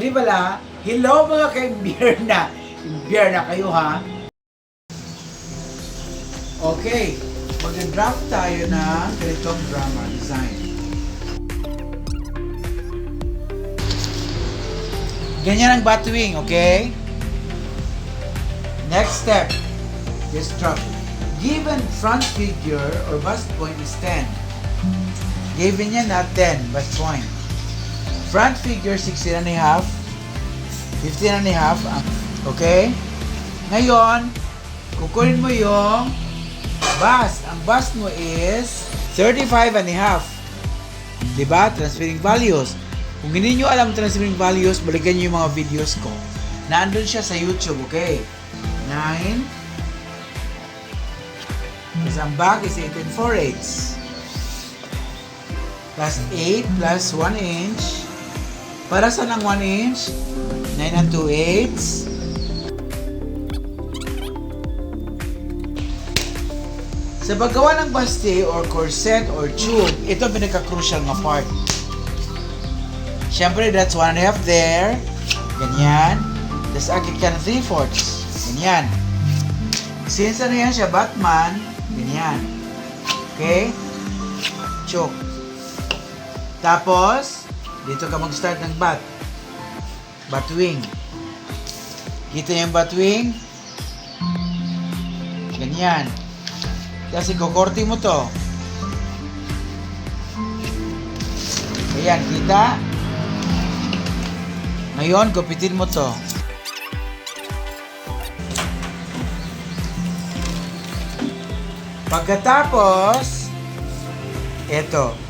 di bala, hello mga ka-imbierna. Imbierna kayo ha. Okay, mag-draft tayo ng ganitong drama design. Ganyan ang batwing, okay? Next step, this drop. Given front figure or bust point is 10. Given niya na 10, bust point. Front figure 16 and a half, 15 and a half, ah, okay? Ngayon, kukunin mo yung bust. Ang bust mo is 35 and a half. Diba? Transferring values. Kung hindi nyo alam transferring values, balikan nyo yung mga videos ko. Nandun siya sa YouTube, okay? 9 Tapos ang back is 8 and 4 eighths. Plus 8 plus 1 inch. Para sa ng 1 inch? 9 and 2 eighths. Sa paggawa ng baste or corset or tube, ito ang pinaka-crucial na part. Siyempre, that's one and a half there. Ganyan. Tapos agi ka ng three fourths. Ganyan. Since ano yan siya, Batman, ganyan. Okay? Choke. Tapos, dito ka mag-start ng bat. Batwing. Kita yung batwing? Ganyan. Kasi kukorti mo to. Ayan, kita? Ngayon, gupitin mo to. Pagkatapos, eto.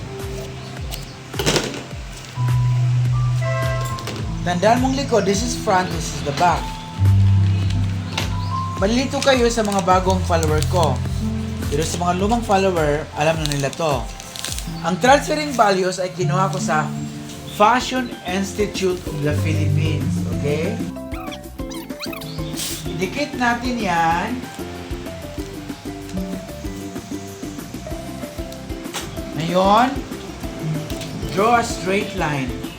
Tandaan mong likod, this is front, this is the back. Malilito kayo sa mga bagong follower ko. Pero sa mga lumang follower, alam na nila to. Ang transferring values ay kinuha ko sa Fashion Institute of the Philippines. Okay? Idikit natin yan. Ngayon, draw a straight line.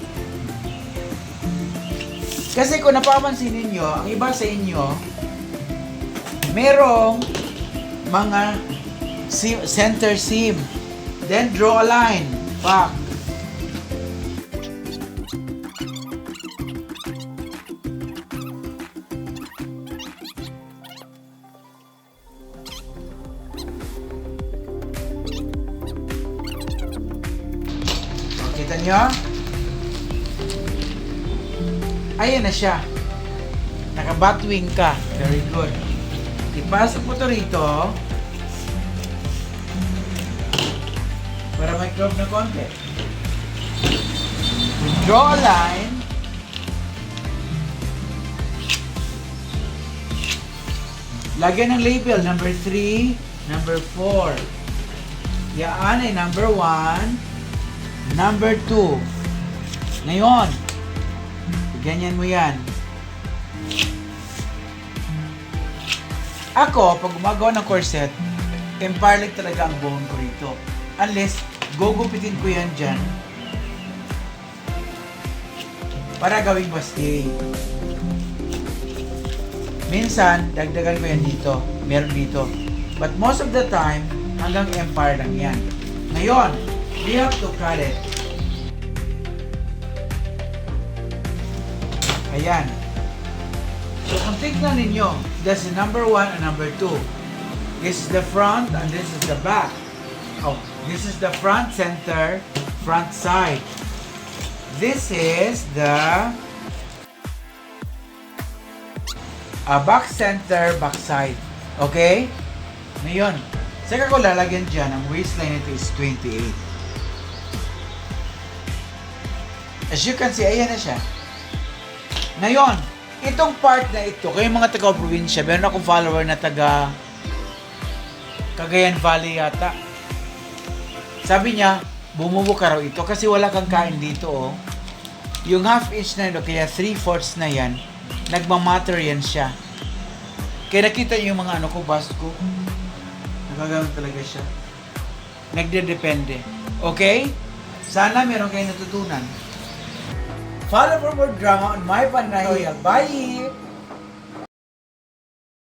Kasi kung napapansin ninyo, ang iba sa inyo, merong mga seam, center seam. Then draw a line. Back. Kita nyo? Ayan na siya. Nakabatwing ka. Very good. Ipasok mo to rito. Para may curve na konti. Draw a line. Lagyan ng label. Number 3, number 4. Yan ay number 1, number 2. Ngayon, ganyan mo yan. Ako, pag gumagawa ng corset, empire leg talaga ang buhon ko rito. Unless, gugupitin ko yan dyan para gawing baste. Minsan, dagdagan ko yan dito. Meron dito. But most of the time, hanggang empire lang yan. Ngayon, we have to cut it. Ayan. So, kung tignan ninyo, that's the number one and number two. This is the front and this is the back. Oh, this is the front center, front side. This is the uh, back center, back side. Okay? Ngayon, saka ko lalagyan dyan, ang waistline nito is 28. As you can see, ayan na siya. Ngayon, itong part na ito, kayong mga taga-probinsya, meron akong follower na taga Cagayan Valley yata. Sabi niya, bumubo ka raw ito kasi wala kang kain dito, oh. Yung half inch na ito, kaya three fourths na yan, nagmamatter yan siya. Kaya nakita niyo yung mga ano ko, bust ko. Talaga siya. Nagde-depende. Okay? Sana meron kayong natutunan. Follow for more drama on my panahiyag. Bye!